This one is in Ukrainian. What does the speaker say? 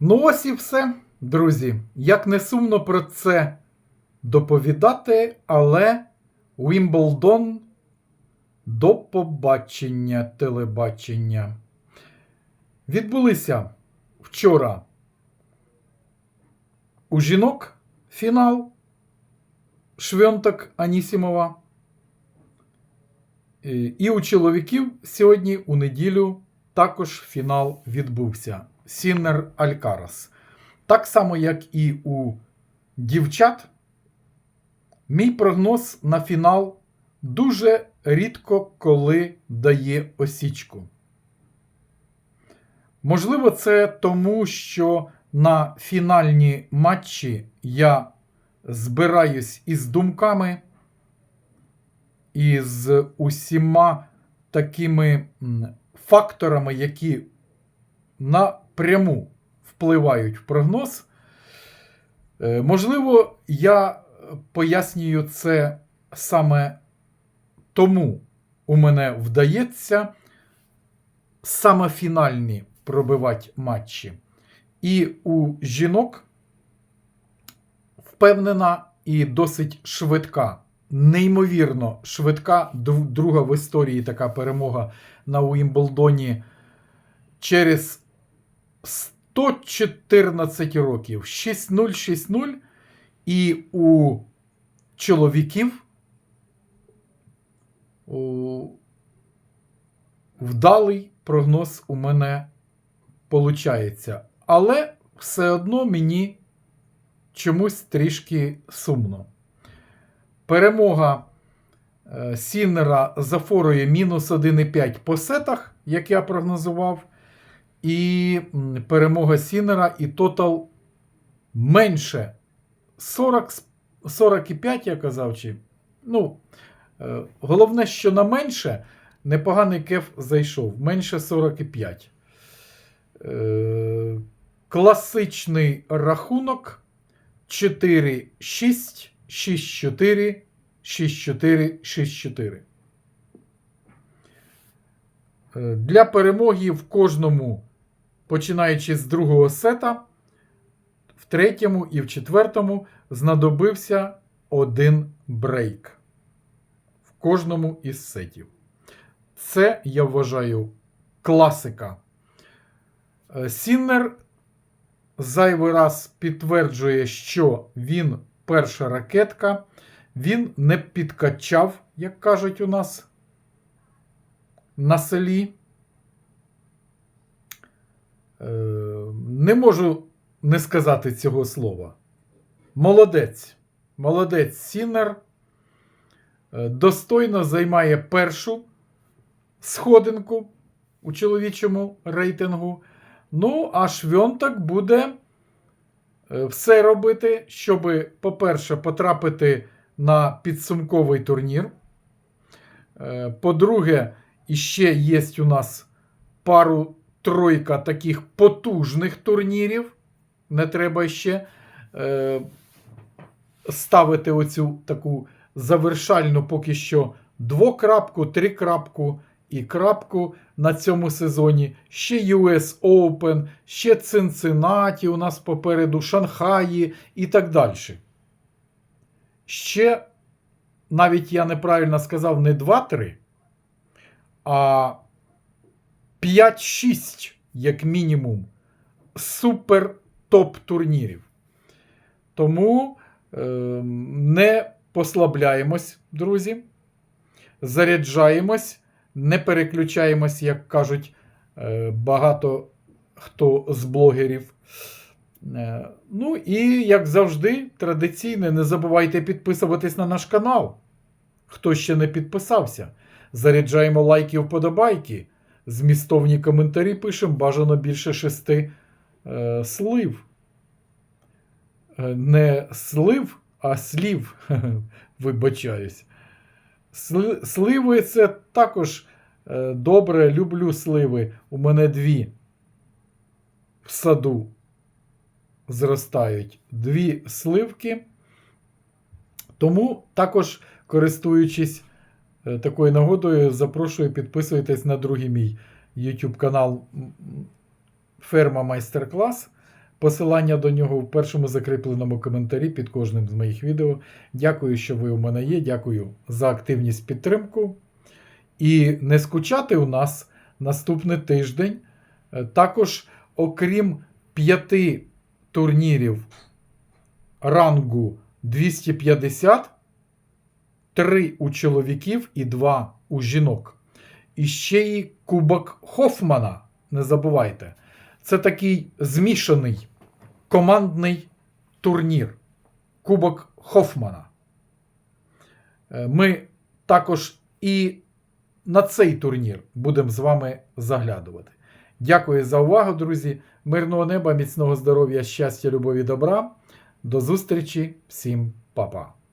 Ну, ось і все, друзі. Як не сумно про це доповідати, але Уімблдон до побачення телебачення. Відбулися вчора у жінок фінал Швьонтак Анісімова. І у чоловіків сьогодні, у неділю, також фінал відбувся. Сіннер Алькарас. Так само, як і у дівчат, мій прогноз на фінал дуже рідко коли дає осічку. Можливо, це тому, що на фінальні матчі я збираюсь із думками і з усіма такими факторами, які напряму впливають в прогноз. Е, Можливо, я пояснюю це саме тому у мене вдається саме фінальні пробивати матчі. І у жінок впевнена і досить швидка, неймовірно швидка, друга в історії така перемога на Уімблдоні через 114 років 6-0, 6-0. І у чоловіків у... вдалий прогноз у мене виходить. Але все одно мені чомусь трішки сумно. Перемога е, Сіннера за форою мінус 1,5 по сетах, як я прогнозував. І перемога Сіннера і тотал менше 40, 45, я казав, чи. Ну, е, головне, що на менше непоганий кеф зайшов. Менше 45. Е, класичний рахунок 4, 6, 6, 4, 6, 4, 6, 4. Е, Для перемоги в кожному, починаючи з другого сета, в третьому і в четвертому знадобився один брейк в кожному із сетів. Це, я вважаю, класика. Е, Сіннер зайвий раз підтверджує, що він перша ракетка, він не підкачав, як кажуть у нас на селі. Не можу не сказати цього слова. Молодець. Молодець Сінер. Е, Достойно займає першу сходинку у чоловічому рейтингу. Ну, а Швьонтак буде е, все робити, щоб, по-перше, потрапити на підсумковий турнір. Е, По-друге, іще є у нас пару тройка таких потужних турнірів. Не треба ще е, ставити оцю таку завершальну поки що двокрапку, трикрапку і крапку на цьому сезоні. Ще US Open, ще Цинциннаті у нас попереду, Шанхаї і так далі. Ще, навіть я неправильно сказав, не 2-3, а 5-6, як мінімум, супер топ турнірів. Тому е, не послабляємось, друзі. Заряджаємось, не переключаємось, як кажуть е, багато хто з блогерів. Е, ну і, як завжди, традиційно, не забувайте підписуватись на наш канал. Хто ще не підписався. Заряджаємо лайки, вподобайки. Змістовні коментарі пишемо бажано більше шести е, слив. Е, Не слив, а слів. Вибачаюсь. Сли- Сливи це також е, добре. Люблю сливи. У мене дві в саду зростають. Дві сливки. Тому також, користуючись такою нагодою, запрошую підписуйтесь на другий мій YouTube канал Ферма Майстер-клас. Посилання до нього в першому закріпленому коментарі під кожним з моїх відео. Дякую, що ви у мене є. Дякую за активність підтримку. І не скучати у нас наступний тиждень. Е, Також, окрім п'яти турнірів рангу 250, три у чоловіків і два у жінок. І ще й Кубок Хофмана. Не забувайте. Це такий змішаний командний турнір. Кубок Хофмана. Е, Ми також і на цей турнір будемо з вами заглядувати. Дякую за увагу, друзі. Мирного неба, міцного здоров'я, щастя, любові, добра. До зустрічі, всім па-па.